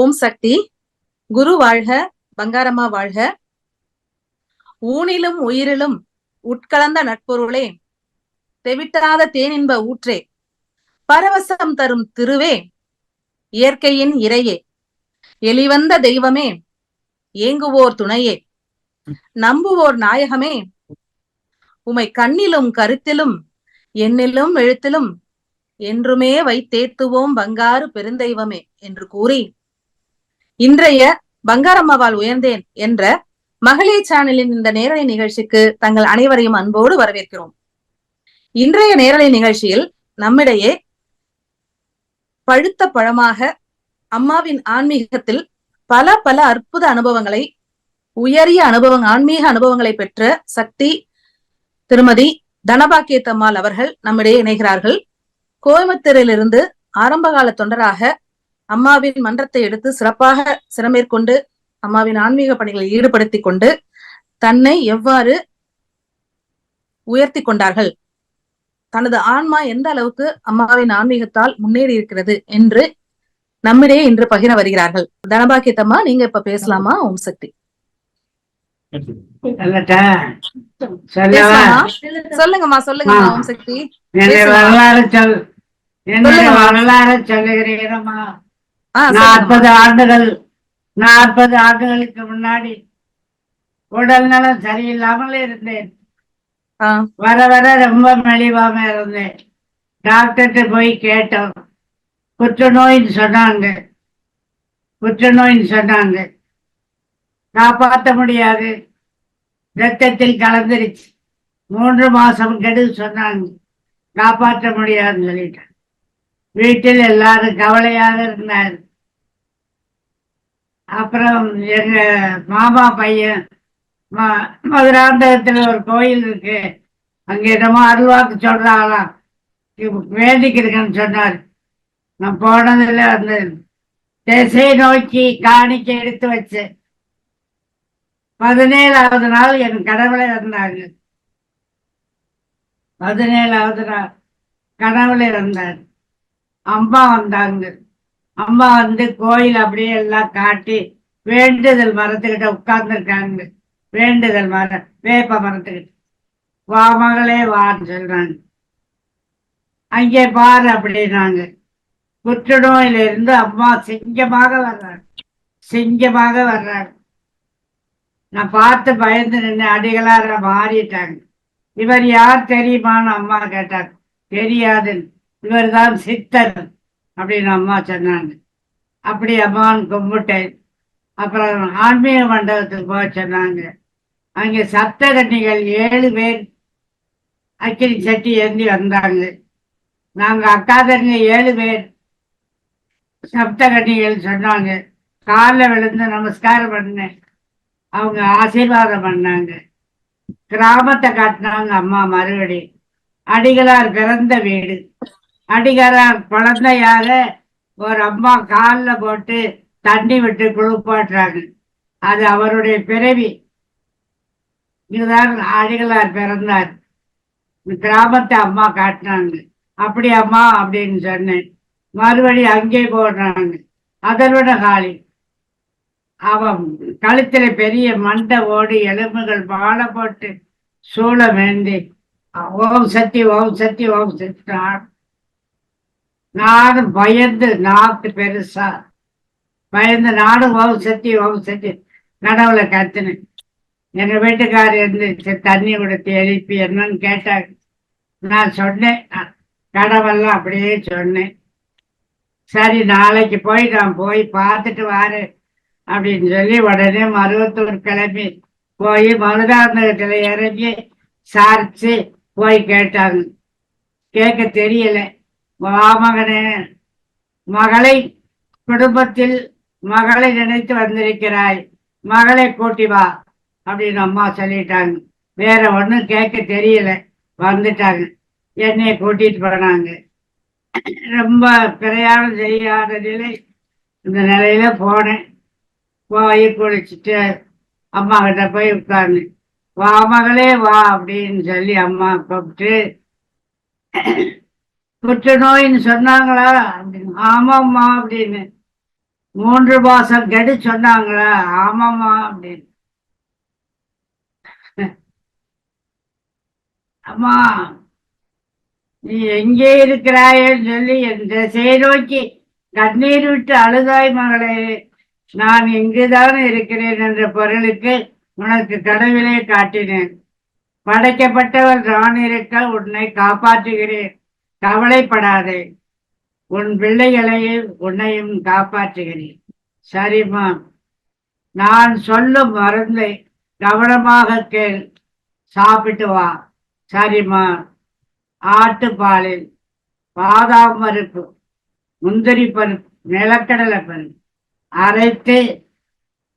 ஓம் சக்தி. குரு வாழ்க பங்காரம்மா வாழ்க. ஊனிலும் உயிரிலும் உட்கலந்த நட்பொருளே தெவிட்டாத தேனின்ப ஊற்றே பரவசம் தரும் திருவே இயற்கையின் இறையே. எளிவந்த தெய்வமே ஏங்குவோர் துணையே. நம்புவோர் நாயகமே உமை கண்ணிலும் கருத்திலும் எண்ணிலும் எழுத்திலும் என்றுமே வைத்தேத்துவோம் பங்காறு பெருந்தெய்வமே என்று கூறி இன்றைய பங்காரம்மாவால் உயர்ந்தேன் என்ற மகளிர் சேனலின் இந்த நேரலை நிகழ்ச்சிக்கு தங்கள் அனைவரையும் அன்போடு வரவேற்கிறோம். இன்றைய நேரலை நிகழ்ச்சியில் நம்மிடையே பழுத்த பழமாக அம்மாவின் ஆன்மீகத்தில் பல பல அற்புத அனுபவங்களை உயரிய அனுபவம் ஆன்மீக அனுபவங்களை பெற்ற சக்தி திருமதி தனபாக்கியத்தம்மாள் அவர்கள் நம்மிடையே இணைகிறார்கள். கோயம்புத்தூரிலிருந்து ஆரம்பகால தொண்டராக அம்மாவின் மன்றத்தை எடுத்து சிறப்பாக சிறமேற்கொண்டு அம்மாவின் ஆன்மீக பணிகளில் ஈடுபடுத்திக் கொண்டு தன்னை எவ்வாறு உயர்த்தி கொண்டார்கள் தனது ஆன்மா எந்த அளவுக்கு அம்மாவின் ஆன்மீகத்தால் முன்னேறி இருக்கிறது என்று நம்மிடையே இன்று பகிர வருகிறார்கள் தனபாக்கியத்தம்மா நீங்க இப்ப பேசலாமா ஓம் சக்தி? சொல்லுங்கம்மா சொல்லுங்கம்மா ஓம் சக்தி என்னுடைய. வரலாறு சொல் என்னுடைய. வரலாறு சொல்லுகிறீரம்மா. நாற்பது ஆண்டுகள் நாற்பது ஆண்டுகளுக்கு முன்னாடி உடல் நலம் சரியில்லாமல் இருந்தேன். வர வர ரொம்ப மெலிவாம இருந்தேன். டாக்டர்கிட்ட போய் கேட்டோம். புற்றுநோயின்னு சொன்னாங்க. புற்றுநோயின்னு சொன்னாங்க. காப்பாற்ற முடியாது. ரத்தத்தில் கலந்துருச்சு. மூன்று மாசம் கெடு சொன்னாங்க. காப்பாற்ற முடியாதுன்னு சொல்லிட்டேன். வீட்டில் எல்லாரும் கவலையாக இருந்தார் அப்புறம் எங்க மாமா பையன் மதுராந்தகத்துல ஒரு கோயில் இருக்கு. அங்க என்னமோ அருள்வாக்கு சொல்றாங்களாம். இவ- சொன்னார். நான் போனதுல அந்த திசை நோக்கி காணிக்க எடுத்து வச்சேன் பதினேழாவது நாள் என் கடவுளை வந்தாங்க பதினேழாவது நாள் கடவுளை வந்தார் அம்மா வந்தாங்க. அம்மா வந்து கோயில் அப்படியே எல்லாம் காட்டி வேண்டுதல் மரத்துக்கிட்ட உட்கார்ந்துருக்காங்க. வேண்டுதல் மரம் வேப்ப மரத்துக்கிட்ட. வா மகளே வான்னு சொல்றாங்க. அங்கே பாரு அப்படின்னாங்க. புற்றுநோயில இருந்து அம்மா சிங்கமாக வர்றாங்க. சிங்கமாக வர்றாங்க. நான் பார்த்து பயந்து நின்று அடிகளார மாறிட்டாங்க. இவர் யார் தெரியுமான்னு அம்மா கேட்டாங்க. தெரியாதுன்னு. இவர் தான் சித்தர். அப்படின்னு அம்மா சொன்னாங்க. அப்படி அம்மான் கும்பிட்டேன். அப்புறம் ஆன்மீக மண்டபத்துக்கு போக சொன்னாங்க. அங்கே சப்தகன்னிகள் ஏழு பேர் அக்கினி சட்டி ஏந்தி வந்தாங்க. நாங்கள் அக்காதங்க ஏழு பேர் சப்தகன்னிகள் சொன்னாங்க. காலில் விழுந்து நமஸ்காரம் பண்ணேன். அவங்க ஆசீர்வாதம் பண்ணாங்க. கிராமத்தை காட்டினாங்க அம்மா மறுபடி. அடிகளார் பிறந்த வீடு. அடிகரார் குழந்தையாக ஒரு அம்மா காலில் போட்டு தண்ணி விட்டு குளிப்பாட்டுறாங்க அது அவருடைய பிறவி. இதுதான் அடிகளார் பிறந்தார். கிராமத்தை அம்மா காட்டினாங்க. அப்படி அம்மா அப்படின்னு சொன்னேன். மறுபடி அங்கே போடுறாங்க. அதனோட காலி. அவன் கழுத்துல பெரிய மண்டை ஓடி எலும்புகள் மாலை போட்டு சூளம் வேண்டி ஓம் சக்தி ஓம் சக்தி ஓம் சக்தி நான் நானும் பயந்து நாக்கு பெருசா. பயந்து நானும் ஓம் சக்தி ஓம் சக்தி கடவுளை கத்துனேன். எங்க வீட்டுக்காரர் இருந்து தண்ணி கொடுத்து எழுப்பி என்னன்னு கேட்டாங்க நான் சொன்னேன். கடவுள்லாம் அப்படியே சொன்னேன். சரி நாளைக்கு போய் நான் போய் பார்த்துட்டு வாரு அப்படின்னு சொல்லி உடனே மருவத்தூர் கிளம்பி போய் மருதாந்தகத்தில் இறங்கி சாரிச்சு போய் கேட்டாங்க. கேட்க தெரியலை. வாமகனே மகளை குடும்பத்தில் மகளை நினைத்து வந்திருக்கிறாய். மகளை கூட்டி வா அப்படின்னு அம்மா சொல்லிட்டாங்க. வேற ஒன்றும் கேட்க தெரியல. வந்துட்டாங்க. என்னைய கூட்டிட்டு போனாங்க. ரொம்ப பிரயாணம் செய்யாத நிலை. இந்த நிலையில போனேன். போய் குளிச்சுட்டு அம்மா கிட்ட போய் உட்கார்ந்து வா மகளே வா அப்படின்னு சொல்லி அம்மா கூப்பிட்டு புற்றுநோயின்னு சொன்னாங்களா? அப்படின்னு ஆமாம்மா அப்படின்னு. மூன்று மாசம் கெடு சொன்னாங்களா? ஆமாமா அப்படின்னு. அம்மா நீ எங்கே இருக்கிறாயன்னு சொல்லி என் திசையை நோக்கி கண்ணீர் விட்டு அழுதாய் மகளே. நான் இங்குதான் இருக்கிறேன் என்ற பொருளுக்கு உனக்கு கடவுளே காட்டினேன். படைக்கப்பட்டவர் நான் இருக்க உன்னை காப்பாற்றுகிறேன். கவலைப்படாதே. உன் பிள்ளைகளையும் உன்னையும் காப்பாற்றுகிறேன். சரிம்மா. நான் சொல்லும் மருந்தை கவனமாக கேள். சாப்பிட்டு வா. சரிம்மா. ஆட்டுப்பாலில் பாதாம் பருப்பு முந்திரி பருப்பு நிலக்கடலை பருப்பு அரைத்து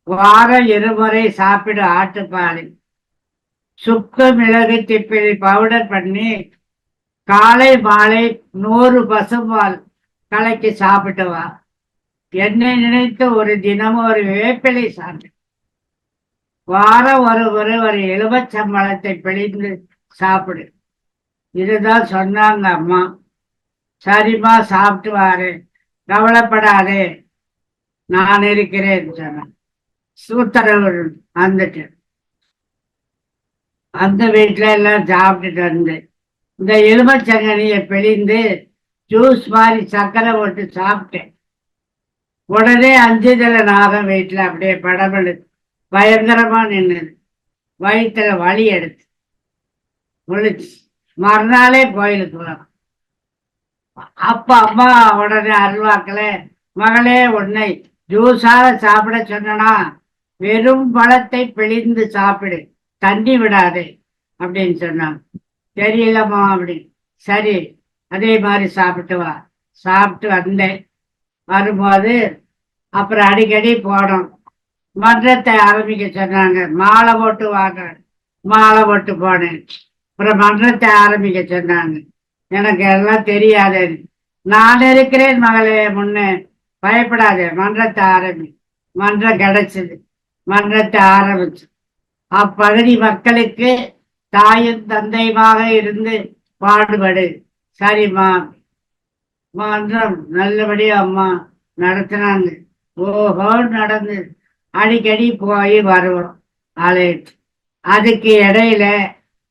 வாரம் இருமுறை சாப்பிடு ஆட்டுப்பாலில். சுக்கு மிளகு திப்பிலி பவுடர் பண்ணி காலை மாலை நூறு பசும்பால் கலக்கி சாப்பிட்டு வா என்னை நினைத்து ஒரு தினமும் ஒரு வேப்பிலை சாப்பிட்டு வாரம் ஒரு ஒரு ஒரு எலுமச்சம்பழத்தை பிழிந்து சாப்பிடு. இதுதான் சொன்னாங்க அம்மா. சரிம்மா சாப்பிட்டு வாரு கவலைப்படாதே. நான் இருக்கிறேன் சொன்னேன் சூத்தரவர் வந்துட்டு அந்த வீட்டுல எல்லாம் சாப்பிட்டுட்டு வந்து இந்த எலுமச்சங்கனியை பிழிந்து ஜூஸ் மாதிரி சக்கரை போட்டு சாப்பிட்டேன். உடனே அஞ்சுதல நாகம் வீட்டில் அப்படியே படபடு பயங்கரமா நின்னுது. வயிற்றுல வலி எடுத்து. முழிச்சு. மறுநாளே கோயிலுக்கு வரும் அப்ப அம்மா உடனே அருள்வாக்கல மகளே உன்னை ஜூஸாக சாப்பிட சொன்னனா? வெறும் பழத்தை பிழிந்து சாப்பிடு. தண்ணி விடாதே அப்படின்னு சொன்னாங்க. தெரியலம்மா அப்படி. சரி அதே மாதிரி சாப்பிட்டு வா. சாப்பிட்டு வந்தேன். வரும்போது அப்புறம் அடிக்கடி போனோம். மன்றத்தை ஆரம்பிக்க சொன்னாங்க. மாலை போட்டு வாங்க. மாலை போட்டு போனேன். அப்புறம் மன்றத்தை ஆரம்பிக்க சொன்னாங்க. எனக்கு எல்லாம் தெரியாது. நான் இருக்கிறேன் மகளே முன்னே. பயப்படாதே மன்றத்தை ஆரம்பி. மன்றம் கிடைச்சது. மன்றத்தை ஆரம்பிச்சு. அப்பகுதி மக்களுக்கு தாயும் தந்தையுமாக இருந்து பாடுபடு. சரிம்மா. மன்றம் நல்லபடியா அம்மா நடத்தினாங்க. ஓஹோ நடந்து. அடிக்கடி போய் வருவோம். ஆலயத்து அதுக்கு இடையில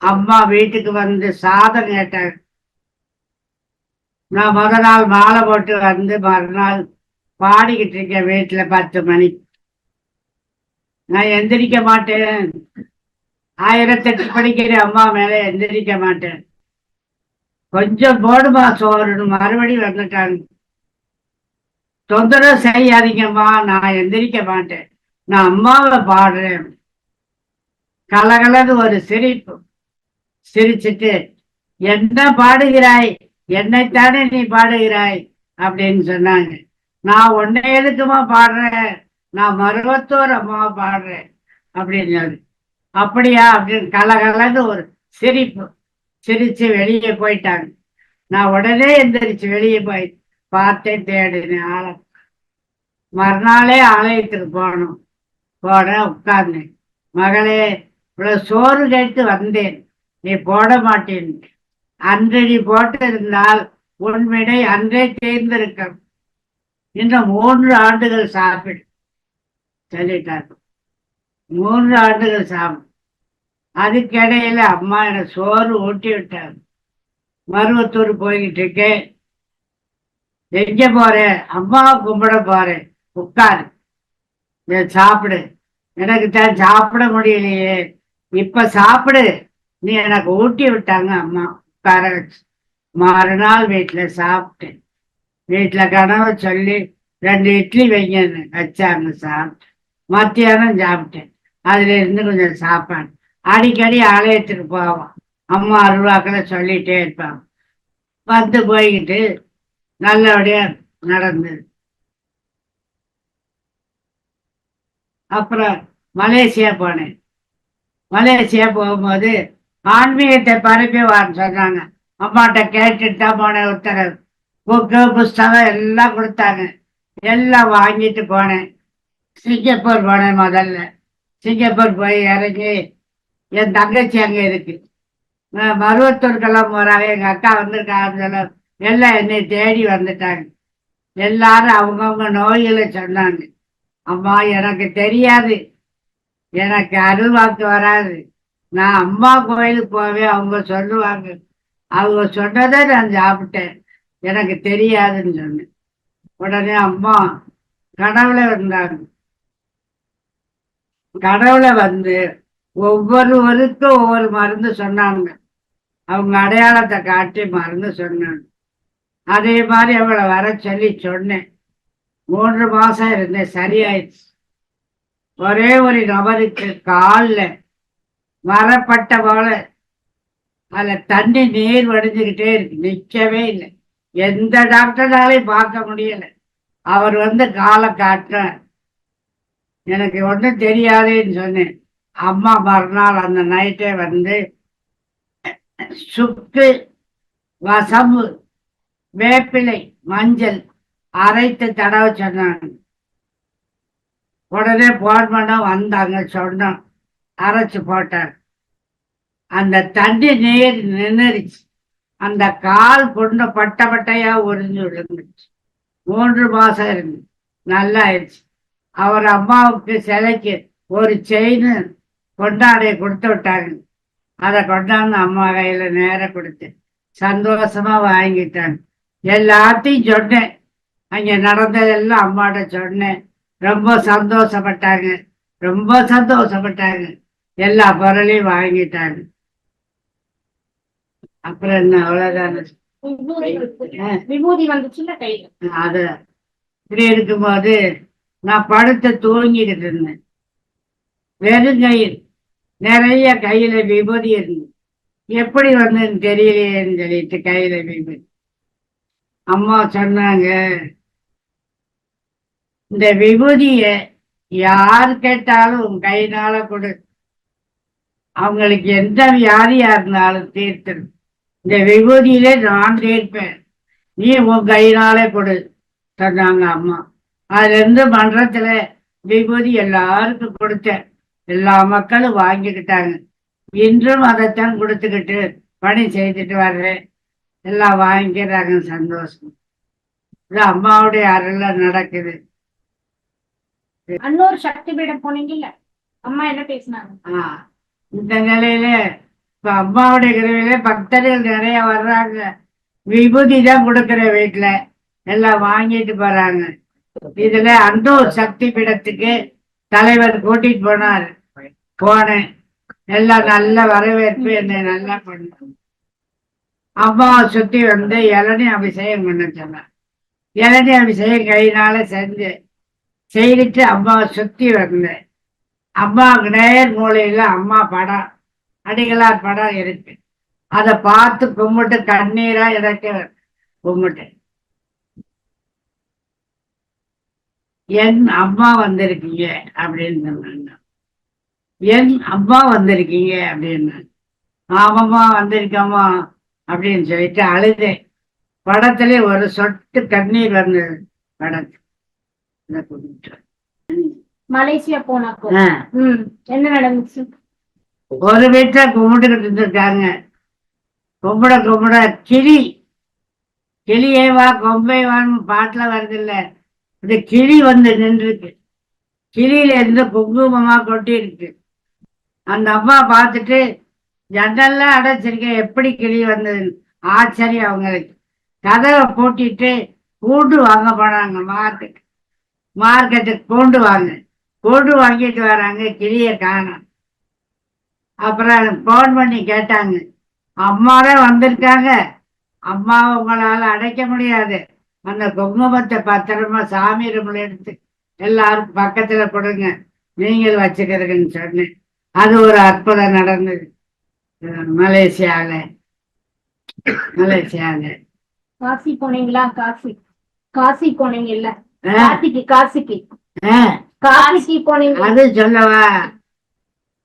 அம்மா வீட்டுக்கு வந்து சாதம் கேட்டாங்க. நான் முத நாள் மாலை போட்டு வந்து மறுநாள் பாடிக்கிட்டு இருக்கேன் வீட்டில் பத்து மணி. நான் எந்திரிக்க மாட்டேன். ஆயிரத்தெட்டு படிக்கிற அம்மா மேல எந்திரிக்க மாட்டேன். கொஞ்சம் போடுமா சோறுன்னு மறுபடி வந்துட்டாங்க. தொந்தரவு செய்யாதீங்கம்மா நான் எந்திரிக்க மாட்டேன். நான் அம்மாவை பாடுறேன். கலகலது ஒரு சிரிப்பு. சிரிச்சிட்டு என்ன பாடுகிறாய்? என்னைத்தானே நீ பாடுகிறாய்? அப்படின்னு சொன்னாங்க. நான் ஒன்னே எதுக்குமா பாடுறேன்? நான் மருவத்தோர் அம்மாவை பாடுறேன். அப்படின்னு அப்படியா அப்படின்னு கலகலன்னு ஒரு சிரிப்பு. சிரிச்சு வெளியே போயிட்டாங்க. நான் உடனே எந்திரிச்சு வெளியே போய் பார்த்தேன் தேடினேன் ஆளை. மறுநாளே ஆலயத்துக்கு போனோம். போனேன் உட்கார்ந்தேன். மகளே இவ்வளவு சோறு கேட்டு வந்தேன். நீ போட மாட்டேன். அன்று நீ போட்டு உன் விடை அன்றே தேர்ந்திருக்க இன்னும் மூன்று ஆண்டுகள் சாப்பிடு. சொல்லிட்டார் மூன்று ஆண்டுகள் சாப்பிடு அதுக்கிடையில அம்மா எனக்கு சோறு ஊட்டி விட்டாங்க. மருவத்தூர் போய்கிட்டு இருக்கேன் எங்க போறேன் அம்மா கும்பிட போறேன் உட்காரு. சாப்பிடு. எனக்கு தான் சாப்பிட முடியலையே. இப்ப சாப்பிடு. நீ எனக்கு ஊட்டி விட்டாங்க அம்மா. உட்கார வச்சு. மறுநாள் வீட்டுல சாப்பிட்டேன். வீட்டுல கனவை சொல்லி ரெண்டு இட்லி வைங்கன்னு வச்சாங்க சாப்பிட்டு. மத்தியானம் சாப்பிட்டேன். அதுல இருந்து கொஞ்சம் சாப்பிட்டேன் அடிக்கடி ஆலயத்துக்கு போவோம் அம்மா அருவாக்களை சொல்லிட்டே இருப்பாங்க வந்து போய்கிட்டு நல்லபடியா நடந்தது அப்புறம் மலேசியா போனேன். மலேசியா போகும்போது ஆன்மீகத்தை பரப்பி வான்னு சொன்னாங்க. அம்மாட்ட கேட்டுட்டு தான் போனேன் உத்தரவு. புக்கு புஸ்தகம் எல்லாம் கொடுத்தாங்க. எல்லாம் வாங்கிட்டு போனேன். சிங்கப்பூர் போனேன் முதல்ல. சிங்கப்பூர் போய் இறங்கி என் தங்கச்சி அங்கே இருக்கு. மருவத்தூருக்கெல்லாம் போறாங்க. எங்க அக்கா வந்திருக்காங்க சொல்ல எல்லாம் என்னை தேடி வந்துட்டாங்க. எல்லாரும் அவங்கவுங்க நோய்களை சொன்னாங்க. அம்மா எனக்கு தெரியாது. எனக்கு அருள்வாக்கு வராது. நான் அம்மா கோயிலுக்கு போவே அவங்க சொல்லுவாங்க. அவங்க சொன்னதை நான் சாப்பிட்டேன். எனக்கு தெரியாதுன்னு சொன்னேன். உடனே அம்மா கடவுளை வந்தாங்க. கடவுளை வந்து ஒவ்வொருவருக்கும் ஒவ்வொரு மருந்து சொன்னாங்க அவங்க அடையாளத்தை காட்டி மருந்து சொன்னாங்க. அதே மாதிரி அவளை வர சொல்லி சொன்னேன். மூன்று மாசம் இருந்தேன் சரியாயிடுச்சு. ஒரே ஒரு நபருக்கு காலில் வரப்பட்ட போல அதில் தண்ணி நீர் வடிஞ்சுக்கிட்டே இருக்கு நிற்கவே இல்லை. எந்த டாக்டர்னாலையும் பார்க்க முடியலை. அவர் வந்து காலை காட்டுறார் எனக்கு ஒன்றும் தெரியாதுன்னு சொன்னேன். அம்மா மறுநாள் அந்த நைட்டே வந்து சுக்கு வசம்பு வேப்பிலை மஞ்சள் அரைத்து தடவை சொன்னாங்க. உடனே போன் பண்ண வந்தாங்க சொன்னோம். அரைச்சு போட்டாங்க. அந்த தண்ணி நீர் நின்றுச்சு அந்த கால் பொண்ணு பட்ட பட்டையா உறிஞ்சு விழுந்துச்சு மூன்று மாசம் இருந்து. நல்லா ஆயிடுச்சு. அவர் அம்மாவுக்கு சிலைக்கு ஒரு செயின் கொண்டாடைய கொடுத்து விட்டாங்க. அதை கொண்டாந்து அம்மா கையில நேர கொடுத்து சந்தோஷமா வாங்கிட்டாங்க. எல்லாத்தையும் சொன்னேன். அங்க நடந்ததெல்லாம் அம்மாட்ட சொன்னேன். ரொம்ப சந்தோஷப்பட்டாங்க. ரொம்ப சந்தோஷப்பட்டாங்க. எல்லா பொருளையும் வாங்கிட்டாங்க. அப்புறம் என்ன அவ்வளவுதானே? விபூதி வந்து- விபூதி வந்துச்சுல்ல கையில. அது இப்படி இருக்கும்போது நான் படுத்து தூங்கிக்கிட்டு இருந்தேன். வெறும் கையில் நிறைய கையில விபூதி இருந்தது எப்படி வந்ததுன்னு தெரியலையேன்னு சொல்லிட்டு கையில விபூதி. அம்மா சொன்னாங்க இந்த விபூதிய யார் கேட்டாலும் உன் கையினால கொடு. அவங்களுக்கு எந்த வியாதியா இருந்தாலும் தீர்த்துடும் இந்த விபூதியிலே நான் தீர்ப்பேன். நீ உன் கையினாலே கொடு சொன்னாங்க அம்மா. அதுல இருந்து மன்றத்துல விபூதி எல்லாருக்கும் கொடுத்தேன். எல்லா மக்களும் வாங்கிக்கிட்டாங்க. இன்றும் அதைத்தான் கொடுத்துக்கிட்டு பணி செய்துட்டு வர்றேன். எல்லாம் வாங்கிக்கிறாங்க சந்தோஷம். இது அம்மாவுடைய அருள்ல நடக்குது. அன்னொரு சக்தி பீடம் போனீங்கல்ல? அம்மா என்ன பேசினாங்க? ஆஹ் இந்த நிலையில இப்ப அம்மாவுடைய கிரவில பக்தர்கள் நிறைய வர்றாங்க. விபூதி தான் கொடுக்குற வீட்டுல எல்லாம் வாங்கிட்டு போறாங்க. இதுல அந்தூர் சக்தி பீடத்துக்கு தலைவர் கூட்டிட்டு போனார். போனேன். எல்லாம் நல்ல வரவேற்பு என்னை நல்லா பண்ண அம்மாவை சுத்தி வந்து இளநீ அபிஷேகம் பண்ண சொன்னார். இளநீ அபிஷேகம் கையினால செஞ்சு செய்துட்டு அம்மாவை சுத்தி வந்தேன். அம்மாவுக்கு நேர் மூலையில அம்மா படம் அடிகளார் படம் இருக்கு. அதை பார்த்து கும்பிட்டு கண்ணீரா எனக்கு கும்பிட்டு என் அம்மா வந்திருக்கீங்க அப்படின்னு சொன்னாங்க. என் அம்மா வந்திருக்கீங்க அப்படின்னு. ஆமாம்மா வந்திருக்கம்மா அப்படின்னு சொல்லிட்டு அழுதேன். படத்திலே ஒரு சொட்டு கண்ணீர் வந்தது படத்து. மலேசியா ம். என்ன நடந்துச்சு? ஒரு வீட்டுல கும்பிட்டுக்கிட்டு இருந்திருக்காங்க. கும்பிட கும்பிட கிளி. கிளியே வா கொம்பை வான்னு பாட்டுல வருது இல்ல இந்த கிளி வந்து நின்றுருக்கு. கிளியில இருந்து குங்குமமா கொட்டி இருக்கு. அந்த அம்மா பார்த்துட்டு ஜன்னல்லாம் அடைச்சிருக்கேன் எப்படி கிளி வந்ததுன்னு? ஆச்சரியம் அவங்களுக்கு. கதவை பூட்டிட்டு பூண்டு வாங்க போனாங்க மார்க்கெட் மார்க்கெட்டுக்கு பூண்டு வாங்க. பூண்டு வாங்கிட்டு வராங்க கிளியை காணோம். அப்புறம் ஃபோன் பண்ணி கேட்டாங்க. அம்மாவே வந்திருக்காங்க. அம்மாவை உங்களால் அடைக்க முடியாது. அந்த குங்குமத்தை பத்திரமா சாமி ரூம்ல எடுத்து எல்லாருக்கும் பக்கத்துல கொடுங்க. நீங்கள் வச்சுக்கிறதுன்னு சொன்னேன். அது ஒரு அற்புதம் நடந்தது. மலேசியால. மலேசியால. காசி போனீங்களா? காசி. காசி போனீங்கல்ல. காசிக்கு காசிக்கு. காசிக்கு போனீங்க. அது சொல்லவா?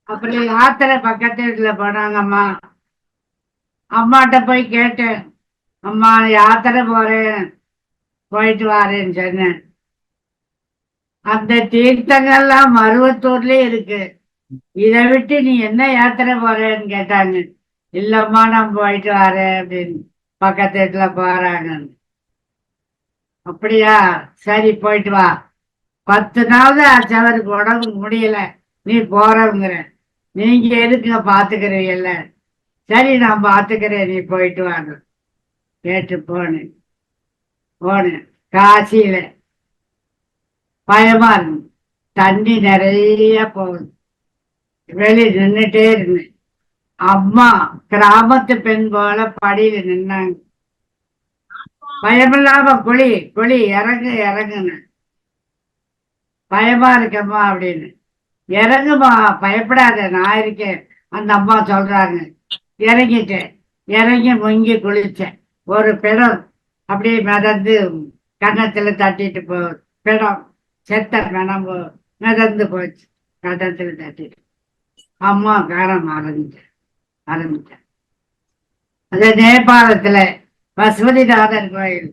அப்புறம் யாத்திரை பக்கத்து வீட்டுல போனாங்கம்மா. அம்மாட்ட போய் கேட்டேன். அம்மா யாத்திரை போறேன் போயிட்டு வாரேன்னு சொன்னேன். அந்த தீர்த்தங்கள்லாம் மருவத்தூர்லயே இருக்கு. இதை விட்டு நீ என்ன யாத்திரை போறேன்னு கேட்டாங்க. இல்லம்மா நான் போயிட்டு வரேன் அப்படின்னு பக்கத்து வீட்டுல போறாங்க. அப்படியா? சரி போயிட்டு வா. பத்து நாள் அச்சவருக்கு உடம்பு முடியல. நீ போறவங்கிற நீங்க எதுக்குங்க பாத்துக்கிறீங்கல்ல சரி நான் பாத்துக்கிறேன் நீ போயிட்டு வாங்க. கேட்டு போனேன். போனேன் காசியில. பயமா இருக்கு தண்ணி நிறைய போகுது. வெளியே நின்னுட்டே இருந்தேன். அம்மா கிராமத்து பெண் போல படியில நின்னாங்க. பயமில்லாம குழி குழி இறங்கு இறங்குன்னு. பயமா இருக்கம்மா அப்படின்னு. இறங்குமா பயப்படாத நான் இருக்கேன். அந்த அம்மா சொல்றாங்க. இறங்கிட்டேன். இறங்கி முங்கி குளிச்சேன். ஒரு பிடம் அப்படியே மிதந்து கன்னத்தில் தட்டிட்டு போ பிணம் செத்த பிணம் மிதந்து போச்சு. கன்னத்தில் தட்டிட்டு. அம்மா காரம் ஆரம்பிச்சேன் ஆரம்பிச்சேன் அது நேபாளத்தில் பசுபதிநாதர் கோயில்.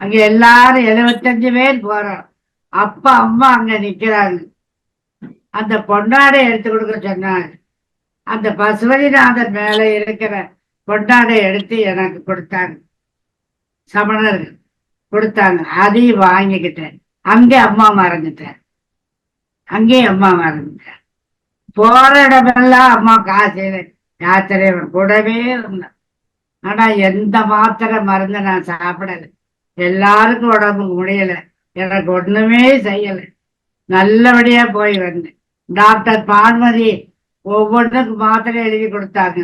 அங்கே எல்லாரும் எழுபத்தஞ்சு பேர் போறோம். அப்பா அம்மா அங்கே நிற்கிறாங்க அந்த பொன்னாடை எடுத்து கொடுக்க சொன்னாங்க அந்த பசுபதிநாதர் மேலே இருக்கிற பொன்னாடை எடுத்து எனக்கு கொடுத்தாங்க சமணர்கள் கொடுத்தாங்க. அதையும் வாங்கிக்கிட்டேன் அங்கே அம்மா மறந்துட்டேன் அங்கேயும் அம்மா மறந்துட்டேன் போற இடமெல்லாம் அம்மா காசு யாத்திரை கூடவே இருந்தேன் ஆனா எந்த மாத்திரை மருந்து நான் சாப்பிடல. எல்லாருக்கும் உடம்புக்கு முடியல. எனக்கு ஒண்ணுமே செய்யல. நல்லபடியா போய் வந்தேன். டாக்டர் பான்மதி ஒவ்வொன்றுக்கும் மாத்திரை எழுதி கொடுத்தாங்க.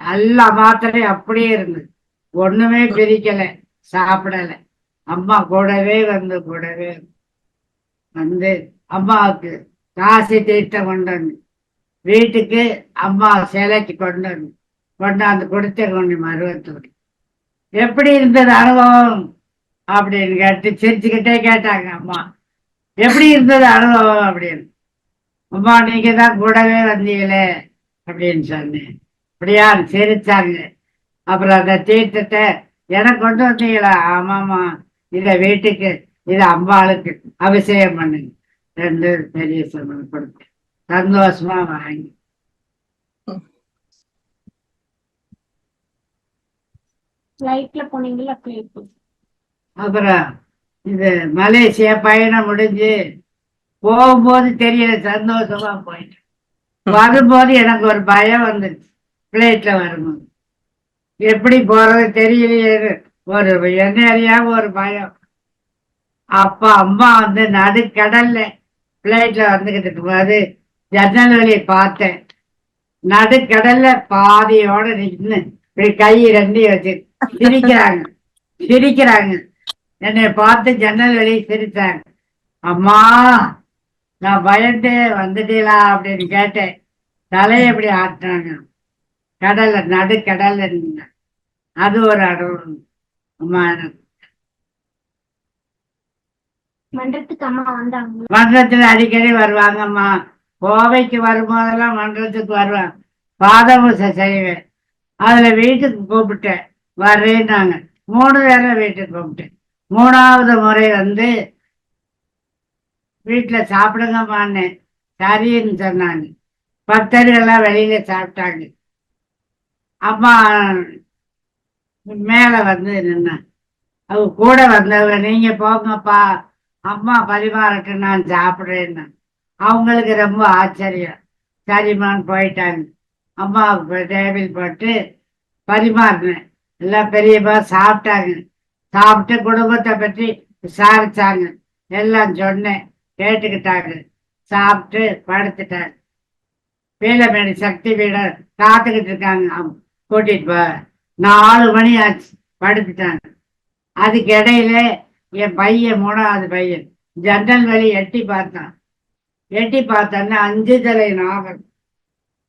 எல்லா மாத்திரையும் அப்படியே இருந்தது. ஒண்ணுமே பிரிக்கலை. சாப்பிடல. அம்மா கூடவே வந்து கூடவே வந்து அம்மாவுக்கு காசு தீர்த்தம் கொண்டு வந்து வீட்டுக்கு அம்மா சிலைக்கு கொண்டு வந்து கொண்டாந்து கொடுத்த கொண்டு மருவத்தூர். எப்படி இருந்தது அனுபவம்? அப்படின்னு கேட்டு சிரிச்சுக்கிட்டே கேட்டாங்க அம்மா. எப்படி இருந்தது அனுபவம் அப்படின்னு? அம்மா நீங்க தான் கூடவே வந்தீங்களே அப்படின்னு சொன்னேன். அப்படியா சிரிச்சாங்க. அப்புறம் அந்த தீர்த்தத்தை எனக்கு கொண்டு வந்தீங்களா ஆமாம்மா. இத வீட்டுக்கு இது அம்பாளுக்கு அபிஷேகம் பண்ணுங்க ரெண்டு பெரிய சம்பளம் கொடுத்தேன் சந்தோஷமா வாங்கி. அப்புறம் இது மலேசியா பயணம் முடிஞ்சு போகும்போது தெரியல சந்தோஷமா போயிட்டேன். வரும்போது எனக்கு ஒரு பயம் வந்துருச்சு. பிளேட்ல வரும்போது. எப்படி போறது தெரியலையே. ஒரு என்ன அறியாம ஒரு பயம். அப்ப அம்மா வந்து நடுக்கடல்ல பிளேட்ல வந்துகிட்டு இருக்கும்போது ஜன்னல் வழியை பார்த்தேன். நடுக்கடல்ல பாதியோட நின்று இப்படி கை ரெண்டையும் வச்சு சிரிக்கிறாங்க. சிரிக்கிறாங்க. என்னை பார்த்து ஜன்னல் வழியை சிரிச்சாங்க. அம்மா நான் பயந்து வந்துட்டீங்களா அப்படின்னு கேட்டேன். தலையை எப்படி ஆட்டினாங்க. கடல்ல நடு நின்னேன். அது ஒரு மன்றத்துக்கு அம்மா வந்தாங்க மன்றத்துல அடிக்கடி வருவாங்கம்மா. கோவைக்கு வரும்போதெல்லாம் மன்றத்துக்கு வருவாங்க பாதபூசை செய்வேன். அதுல வீட்டுக்கு கூப்பிட்டேன். வர்றேன்னாங்க. மூணு தடவை வீட்டுக்கு கூப்பிட்டேன். மூணாவது முறை வந்து வீட்டுல சாப்பிடுங்கம்மான்னு சரின்னு சொன்னாங்க. பக்தர்கள்லாம் வெளியில சாப்பிட்டாங்க. அம்மா மேல வந்து நின்ன. அவ கூட வந்தவங்க நீங்க போங்கப்பா அம்மா பரிமாறட்டும் நான் சாப்பிடுறேன்னு. அவங்களுக்கு ரொம்ப ஆச்சரியம். சரிம்மான்னு போயிட்டாங்க. அம்மா டேபிள் போட்டு பரிமாறினேன். எல்லாம் பெரியப்பா சாப்பிட்டாங்க. சாப்பிட்டு குடும்பத்தை பற்றி விசாரிச்சாங்க. எல்லாம் சொன்னேன். கேட்டுக்கிட்டாங்க. சாப்பிட்டு படுத்துட்டாங்க. பீலமேடு சக்தி வீட காத்துக்கிட்டு இருக்காங்க. அவங்க கூட்டிட்டு போ. நாலு மணி ஆச்சு படுத்துட்டாங்க அதுக்கு இடையில என் பையன் மூணாவது பையன் ஜன்னல் வழி எட்டி பார்த்தான். எட்டி பார்த்தோன்னா அஞ்சு தலை நாகம்.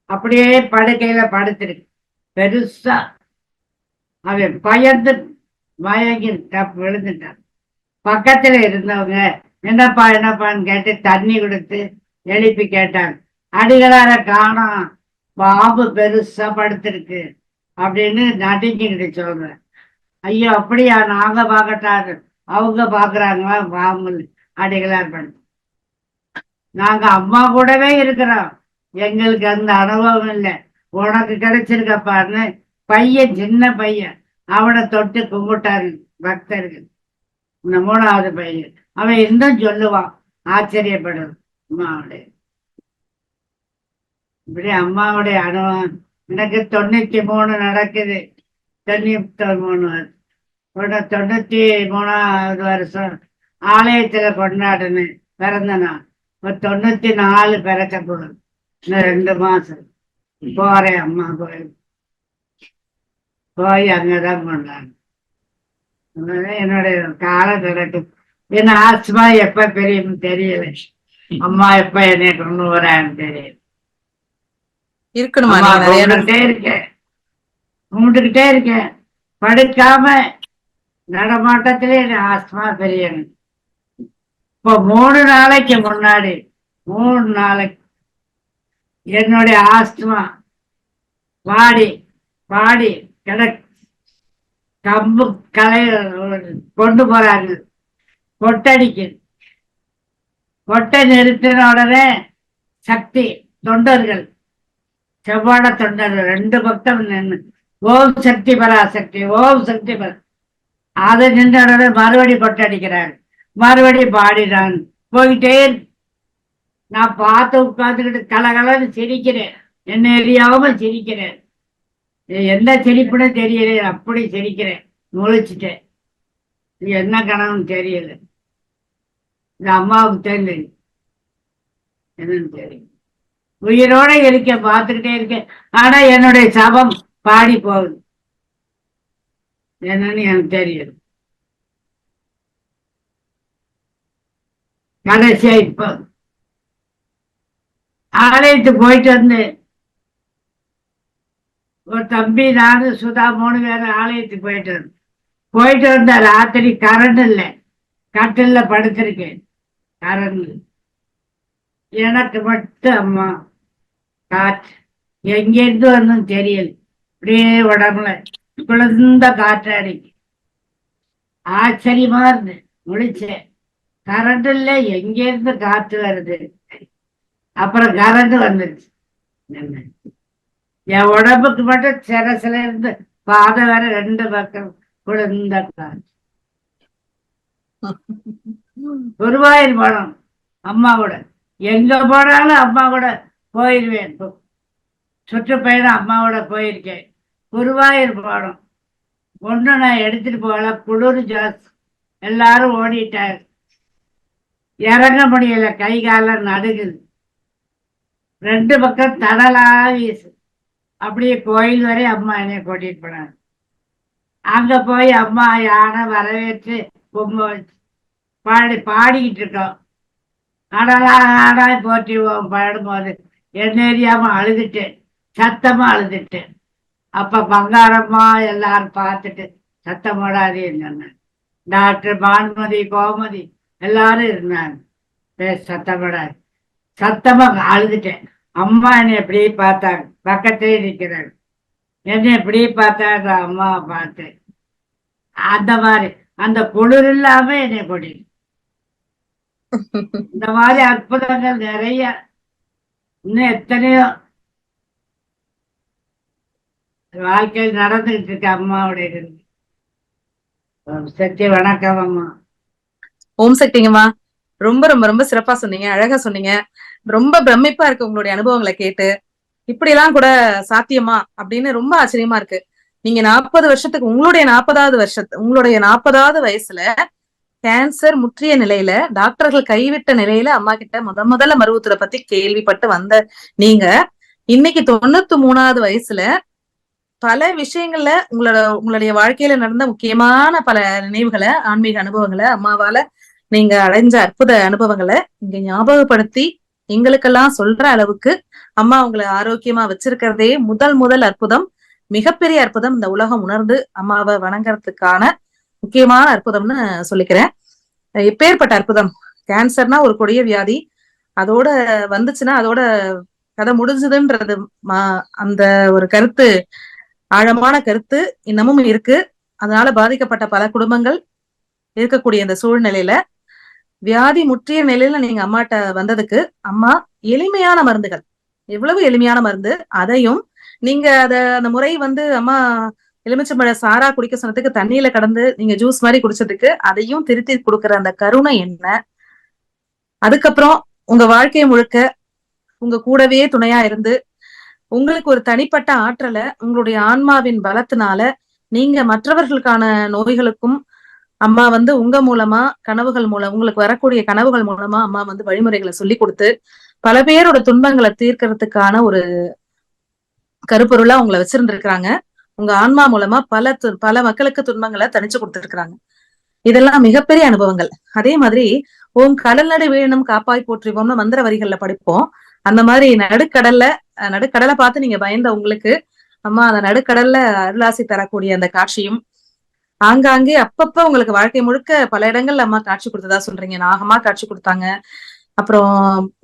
அப்படியே படுக்கையில படுத்துருக்கு பெருசா அவன் பயந்து மயங்கி தப்பு விழுந்துட்டான். பக்கத்துல இருந்தவங்க என்னப்பா என்னப்பான்னு கேட்டு தண்ணி கொடுத்து எழுப்பி கேட்டாங்க. அடிகளார காணும். பாம்பு பெருசா படுத்திருக்கு. அப்படின்னு நடுங்கிட்டு சொல்றேன். ஐயோ அப்படியா? நாங்க பார்க்கட்டாரு. அவங்க பாக்குறாங்களா பாம்பு அடிகளார் படுத்து நாங்க அம்மா கூடவே இருக்கிறோம். எங்களுக்கு அந்த அனுபவம் இல்லை. உனக்கு கிடைச்சிருக்கப்பான்னு பையன் சின்ன பையன். அவனை தொட்டு கும்பிட்டாரு பக்தர்கள். இந்த மூணாவது பையன். அவன் இன்னும் சொல்லுவான். ஆச்சரியப்படும் அம்மாவுடைய. இப்படி அம்மாவுடைய அனுபவம். எனக்கு தொண்ணூத்தி மூணு நடக்குது. தொண்ணூத்தி மூணு. உடனே தொண்ணூத்தி மூணாவது வருஷம் ஆலயத்துல கொண்டாடுன்னு பிறந்த நாள் இப்ப தொண்ணூத்தி நாலு பிறக்க போகுது. இன்னும் ரெண்டு மாசம். போறேன் அம்மா போய் போய் அங்கதான் கொண்டாடு என்னுடைய காலம் கிடக்கும் என்ன ஆத்மா எப்ப பெரியும் தெரியல. அம்மா எப்ப என்னை கொண்டு வரான்னு தெரியல. இருக்கணுமா இருக்கேன். கும்பிட்டுக்கிட்டே இருக்கேன். படுக்காம நடமாட்டத்திலே ஆஸ்மா பெரியணும் இப்போ மூணு நாளைக்கு முன்னாடி மூணு நாளைக்கு என்னுடைய ஆஸ்துமா பாடி பாடி கிடக்கு கம்பு கலை கொண்டு போறாங்க கொட்டடிக்கு கொட்டை நிறுத்தின உடனே சக்தி தொண்டர்கள். செவ்வாட தொண்டர் ரெண்டு பக்கம் நின்று ஓம் சக்தி பராசக்தி ஓம் சக்தி பர அதை நின்ற உடனே மறுபடி கொட்டடிக்கிறாங்க மறுபடி பாடினான். போயிட்டே நான் பார்த்து உட்காந்துக்கிட்டு கலகலன்னு சிரிக்கிறேன். என்ன எரியாம சிரிக்கிறேன். எந்த சிரிப்புன்னு தெரியல அப்படி சிரிக்கிறேன். முழிச்சிட்டேன். இது என்ன கனவுன்னு தெரியல. இந்த அம்மாவுக்கு தெரியல என்னன்னு தெரியும் உயிரோட இருக்கேன் பார்த்துக்கிட்டே இருக்கேன். ஆனா என்னுடைய சபம் பாடி போகுது. என்னன்னு எனக்கு தெரியும் கடைசியா இப்ப. ஆலயத்துக்கு போயிட்டு வந்து ஒரு தம்பி நானு சுதா மூணு பேரும் ஆலயத்துக்கு போயிட்டு வந்தேன் போயிட்டு வந்த ராத்திரி கரண்ட் இல்லை. கட்டில்ல படுத்திருக்கேன். கரண்ட் எனக்கு மட்டும் அம்மா. காற்று. எங்கேருந்து வரணும் தெரியல. அப்படியே உடம்புல குளிர்ந்த காற்று அடிக்கு ஆச்சரியமா இருந்து முழிச்சேன். கரண்ட் இல்ல எங்கேருந்து காற்று வருது? அப்புறம் கரண்ட் வந்துருச்சு. என் உடம்புக்கு மட்டும் சிரசுல இருந்து பாதை வர ரெண்டு பக்கம் குளிர்ந்த காற்று. குருவாயூர் போனோம். அம்மா கூட எங்க போனாலும் அம்மா கூட போயிடுவேன் இப்போ சுற்றுப்பயணம் அம்மாவோட போயிருக்கேன். குருவாயூர் போனோம். ஒன்று நான் எடுத்துட்டு போகல. குளிர் ஜாஸ் எல்லாரும் ஓடிட்டார் இறங்க முடியல கை காலம் நடுகுது ரெண்டு பக்கம் தடலா வீசு அப்படியே கோயில் வரை அம்மா என்னை கூட்டிட்டு போனாங்க. அங்க போய் அம்மா யானை வரவேற்று பொம்மை வச்சு பாடி பாடிக்கிட்டு இருக்கோம். அடலா ஆடாய் போற்றிவோம் பாடும்போது என்ன எரியாம அழுதுட்டேன். சத்தமா அழுதுட்டேன். அப்ப பங்காரம்மா எல்லாரும் பார்த்துட்டு சத்தம் போடாதே சொன்னேன் டாக்டர் பானுமதி கோமதி எல்லாரும் இருந்தாங்க. பேச சத்தப்படாது சத்தமா அழுதுட்டேன். அம்மா என்னை எப்படியே பார்த்தாங்க? பக்கத்திலே நிற்கிறாங்க என்னை எப்படியே பார்த்தாங்க? அம்மாவை பார்த்து. அந்த மாதிரி அந்த குளிர் இல்லாம என்னை கூட்டிட்டு இந்த மாதிரி அற்புதங்கள் நிறைய. இன்னும் எத்தனையோ வாழ்க்கையில் நடந்துகிட்டு இருக்கு அம்மாவுடைய சக்தி வணக்கம் அம்மா. ஓம் சக்திங்கம்மா. ரொம்ப ரொம்ப ரொம்ப சிறப்பா சொன்னீங்க. அழகா சொன்னீங்க. ரொம்ப பிரமிப்பா இருக்கு உங்களுடைய அனுபவங்களை கேட்டு. இப்படி எல்லாம் கூட சாத்தியமா? அப்படின்னு ரொம்ப ஆச்சரியமா இருக்கு. நீங்க நாற்பது வருஷத்துக்கு உங்களுடைய நாற்பதாவது வருஷத்து உங்களுடைய நாற்பதாவது வயசுல கேன்சர் முற்றிய நிலையில டாக்டர்கள் கைவிட்ட நிலையில அம்மா கிட்ட முத முதல்ல மருவத்தூரை பத்தி கேள்விப்பட்டு வந்த நீங்க இன்னைக்கு தொண்ணூத்தி மூணாவது வயசுல பல விஷயங்கள்ல உங்களோட உங்களுடைய வாழ்க்கையில நடந்த முக்கியமான பல நினைவுகளை ஆன்மீக அனுபவங்களை அம்மாவால நீங்க அடைஞ்ச அற்புத அனுபவங்களை இங்க ஞாபகப்படுத்தி எங்களுக்கெல்லாம் சொல்ற அளவுக்கு அம்மா உங்களை ஆரோக்கியமா வச்சிருக்கிறதே முதல் முதல் அற்புதம் மிகப்பெரிய அற்புதம் இந்த உலகம் உணர்ந்து அம்மாவை வணங்குறதுக்கான முக்கியமான அற்புதம்னு சொல்லிக்கிறேன். எப்பேற்பட்ட அற்புதம்? கேன்சர்னா ஒரு கொடிய வியாதி. அதோட வந்துச்சுன்னா அதோட கதை முடிஞ்சதுன்றது மா- அந்த ஒரு கருத்து ஆழமான கருத்து இன்னமும் இருக்கு. அதனால பாதிக்கப்பட்ட பல குடும்பங்கள் இருக்கக்கூடிய இந்த சூழ்நிலையில வியாதி முற்றிய நிலையில நீங்க அம்மாட்ட வந்ததுக்கு அம்மா எளிமையான மருந்துகள். எவ்வளவு எளிமையான மருந்து? அதையும் நீங்க அத அந்த முறை வந்து அம்மா எலுமிச்சம்பழ சாரா குடிக்க சொன்னதுக்கு தண்ணியில கடந்து நீங்க ஜூஸ் மாதிரி குடிச்சதுக்கு அதையும் திருத்தி கொடுக்கிற அந்த கருணை என்ன? அதுக்கப்புறம் உங்க வாழ்க்கை முழுக்க உங்க கூடவே துணையா இருந்து உங்களுக்கு ஒரு தனிப்பட்ட ஆற்றலை உங்களுடைய ஆன்மாவின் பலத்தினால நீங்க மற்றவர்களுக்கான நோய்களுக்கும் அம்மா வந்து உங்க மூலமா கனவுகள் மூலம் உங்களுக்கு வரக்கூடிய கனவுகள் மூலமா அம்மா வந்து வழிமுறைகளை சொல்லி கொடுத்து பல பேரோட துன்பங்களை தீர்க்கறதுக்கான ஒரு கருப்பொருளா உங்களை வச்சிருந்திருக்கிறாங்க. உங்க ஆன்மா மூலமா பல து- பல மக்களுக்கு துன்பங்களை தனிச்சு கொடுத்துருக்குறாங்க. இதெல்லாம் மிகப்பெரிய அனுபவங்கள். அதே மாதிரி ஓம் கடல் நடு வீழனும் காப்பாய் போற்றுவோம்னு மந்திர வரிகள்ல படிப்போம். அந்த மாதிரி நடுக்கடல்ல நடுக்கடலை பார்த்து நீங்க பயந்த உங்களுக்கு அம்மா அந்த நடுக்கடல்ல அருளாசி தரக்கூடிய அந்த காட்சியும் ஆங்காங்கே அப்பப்ப உங்களுக்கு வாழ்க்கை முழுக்க பல இடங்கள்ல அம்மா காட்சி கொடுத்ததா சொல்றீங்க. நாகமா காட்சி கொடுத்தாங்க. அப்புறம்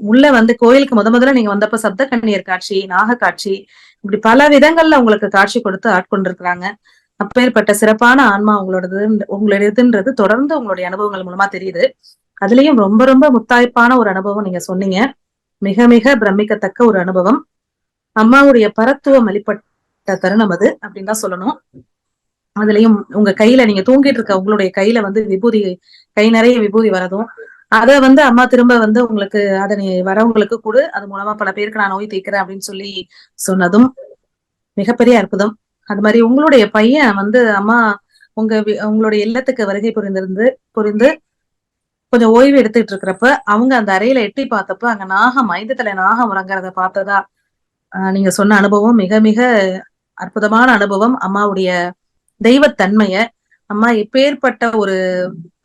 உள்ள வந்து கோயிலுக்கு முத முதல்ல நீங்க வந்தப்ப சப்த கண்ணீர் காட்சி நாக காட்சி இப்படி பல விதங்கள்ல உங்களுக்கு காட்சி கொடுத்து ஆட்கொண்டிருக்கிறாங்க. அப்பேற்பட்ட சிறப்பான ஆன்மா உங்களோடது உங்களுடையதுன்றது தொடர்ந்து உங்களுடைய அனுபவங்கள் மூலமா தெரியுது. அதுலயும் ரொம்ப ரொம்ப முத்தாய்ப்பான ஒரு அனுபவம் நீங்க சொன்னீங்க. மிக மிக பிரமிக்கத்தக்க ஒரு அனுபவம். அம்மாவுடைய பரத்துவம் வெளிப்பட்ட தருணம் அது அப்படின்னு தான் சொல்லணும். அதுலயும் உங்க கையில நீங்க தூங்கிட்டு இருக்க உங்களுடைய கையில வந்து விபூதி கை நிறைய விபூதி வரதும் அத வந்து அம்மா திரும்ப வந்து உங்களுக்கு அதை நீ வரவங்களுக்கு கொடு. அது மூலமா பல பேருக்கு நான் நோய் தீர்க்கிறேன் அப்படின்னு சொல்லி சொன்னதும் மிகப்பெரிய அற்புதம். அது மாதிரி உங்களுடைய பையன் வந்து அம்மா உங்க உங்களுடைய இல்லத்துக்கு வருகை புரிந்திருந்து புரிந்து கொஞ்சம் ஓய்வு எடுத்துட்டு இருக்கிறப்ப அவங்க அந்த அறையில எட்டி பார்த்தப்ப அங்க நாகம் ஐந்தத்துல நாகம் உறங்குறத பார்த்ததா நீங்க சொன்ன அனுபவம் மிக மிக அற்புதமான அனுபவம். அம்மாவுடைய தெய்வத்தன்மைய அம்மா இப்பேற்பட்ட ஒரு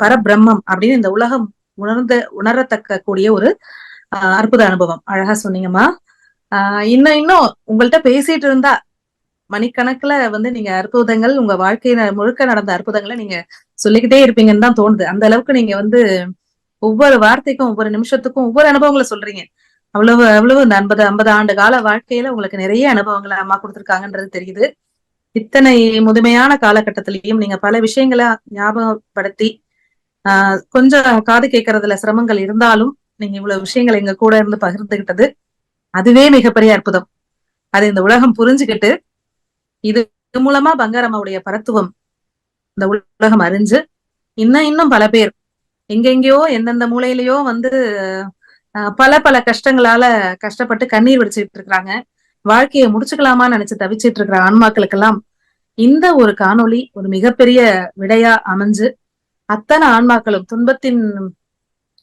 பரபிரம்மம் அப்படின்னு இந்த உலகம் உணர்ந்த உணரத்தக்க கூடிய ஒரு அற்புத அனுபவம். அழகா சொன்னீங்கம்மா. ஆஹ் இன்னும் இன்னும் உங்கள்ட்ட பேசிட்டு இருந்தா மணிக்கணக்குல வந்து நீங்க அற்புதங்கள் உங்க வாழ்க்கையில முழுக்க நடந்த அற்புதங்களை நீங்க சொல்லிக்கிட்டே இருப்பீங்கன்னு தான் தோணுது. அந்த அளவுக்கு நீங்க வந்து ஒவ்வொரு வார்த்தைக்கும் ஒவ்வொரு நிமிஷத்துக்கும் ஒவ்வொரு அனுபவங்களை சொல்றீங்க. அவ்வளவு அவ்வளவு இந்த ஐம்பது ஐம்பது ஆண்டு கால வாழ்க்கையில உங்களுக்கு நிறைய அனுபவங்களை அம்மா கொடுத்துருக்காங்கன்றது தெரியுது. இத்தனை முதுமையான காலகட்டத்திலையும் நீங்க பல விஷயங்களை ஞாபகப்படுத்தி ஆஹ் கொஞ்சம் காது கேட்கறதுல சிரமங்கள் இருந்தாலும் நீங்க இவ்வளவு விஷயங்களை எங்க கூட இருந்து பகிர்ந்துகிட்டது அதுவே மிகப்பெரிய அற்புதம். அது இந்த உலகம் புரிஞ்சுக்கிட்டு இது மூலமா பங்காரம்மாவுடைய பரத்துவம் இந்த உலகம் அறிஞ்சு இன்னும் இன்னும் பல பேர் எங்கெங்கேயோ எந்தெந்த மூலையிலயோ வந்து ஆஹ் பல பல கஷ்டங்களால கஷ்டப்பட்டு கண்ணீர் வடிச்சுட்டு இருக்கிறாங்க. வாழ்க்கையை முடிச்சுக்கலாமான்னு நினைச்சு தவிச்சிட்டு இருக்கிற ஆன்மாக்களுக்கெல்லாம் இந்த ஒரு காணொளி ஒரு மிகப்பெரிய விடையா அமைஞ்சு அத்தனை ஆன்மாக்களும் துன்பத்தின்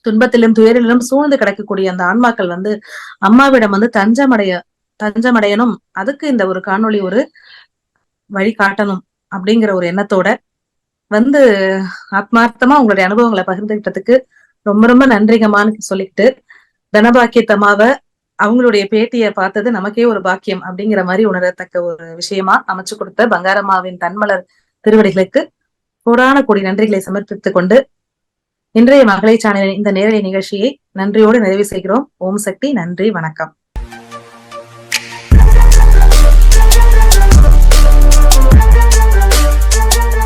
துன்பத்திலும் துயரிலும் சூழ்ந்து கிடக்கக்கூடிய அந்த ஆன்மாக்கள் வந்து அம்மாவிடம் வந்து தஞ்சமடைய தஞ்சமடையணும். அதுக்கு இந்த ஒரு காணொளி ஒரு வழி காட்டணும் அப்படிங்கிற ஒரு எண்ணத்தோட வந்து ஆத்மார்த்தமா உங்களுடைய அனுபவங்களை பகிர்ந்துகிட்டதுக்கு ரொம்ப ரொம்ப நன்றிகமான்னு சொல்லிக்கிட்டு தனபாக்கியத்தமாவ அவங்களுடைய பேட்டியை பார்த்தது நமக்கே ஒரு பாக்கியம் அப்படிங்கிற மாதிரி உணரத்தக்க ஒரு விஷயமா அமைச்சு கொடுத்த பங்காரம்மாவின் தன்மலர் திருவடிகளுக்கு கோடான கோடி நன்றிகளை சமர்ப்பித்துக் கொண்டு இன்றைய மகளிர் சேனலின் இந்த நேரடி நிகழ்ச்சியை நன்றியோடு நிறைவு செய்கிறோம். ஓம் சக்தி நன்றி வணக்கம்.